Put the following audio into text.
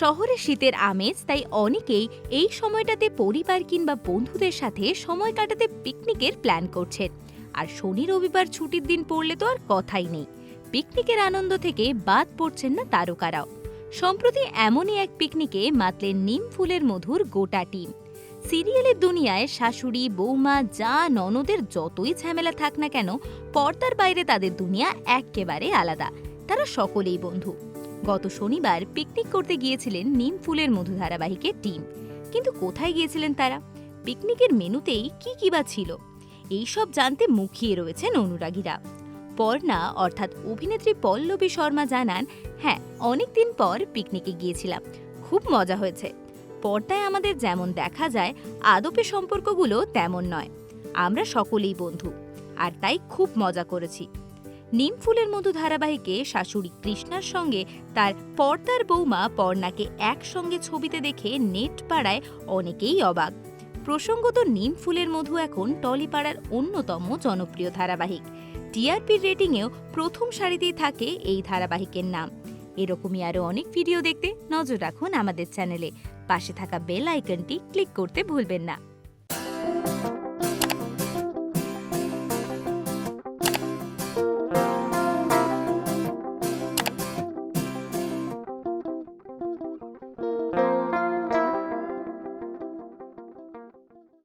শহরে শীতের আমেজ, তাই অনেকেই এই সময়টাতে পরিবার কিংবা বন্ধুদের সাথে সময় কাটাতে পিকনিকের প্ল্যান করছেন। আর শনি রবিবার ছুটির দিন পড়লে তো আর কথাই নেই। পিকনিকের আনন্দ থেকে বাদ পড়ছেন না তারকারাও। সম্প্রতি এমনই এক পিকনিকে মাতলেন নিম ফুলের মধুর গোটা টিম। সিরিয়ালের দুনিয়ায় শাশুড়ি, বৌমা, যা, ননদের যতই ঝামেলা থাক না কেন, পর্দার বাইরে তাদের দুনিয়া এক্কেবারে আলাদা। তারা সকলেই বন্ধু। গত শনিবার পিকনিক করতে গিয়েছিলেন নিম ফুলের মধু ধারাবাহিকের টিম কিন্তু কোথায় গিয়েছিলেন তারা? পিকনিকের মেনুতেই কি কি বা ছিল? এইসব জানতে মুখিয়ে রয়েছেন অনুরাগীরা। পর্ণা অর্থাৎ অভিনেত্রী পল্লবী শর্মা জানান হ্যাঁ অনেকদিন পর পিকনিকে গিয়েছিলাম। খুব মজা হয়েছে। পর্দায় আমাদের যেমন দেখা যায় আদপে সম্পর্কগুলো তেমন নয়। আমরা সকলেই বন্ধু। আর তাই খুব মজা করেছি। নিম ফুলের মধু ধারাবাহিকে শাশুড়ি কৃষ্ণার সঙ্গে তার পর্দার বৌমা পর্ণাকে একসঙ্গে ছবিতে দেখে নেট পাড়ায় অনেকেই অবাক। প্রসঙ্গত নিম ফুলের মধু এখন টলিপাড়ার অন্যতম জনপ্রিয় ধারাবাহিক। টিআরপির রেটিংয়েও প্রথম সারিতেই থাকে এই ধারাবাহিকের নাম। এরকমই আরও অনেক ভিডিও দেখতে নজর রাখুন আমাদের চ্যানেলে। পাশে থাকা বেল আইকনটি ক্লিক করতে ভুলবেন না।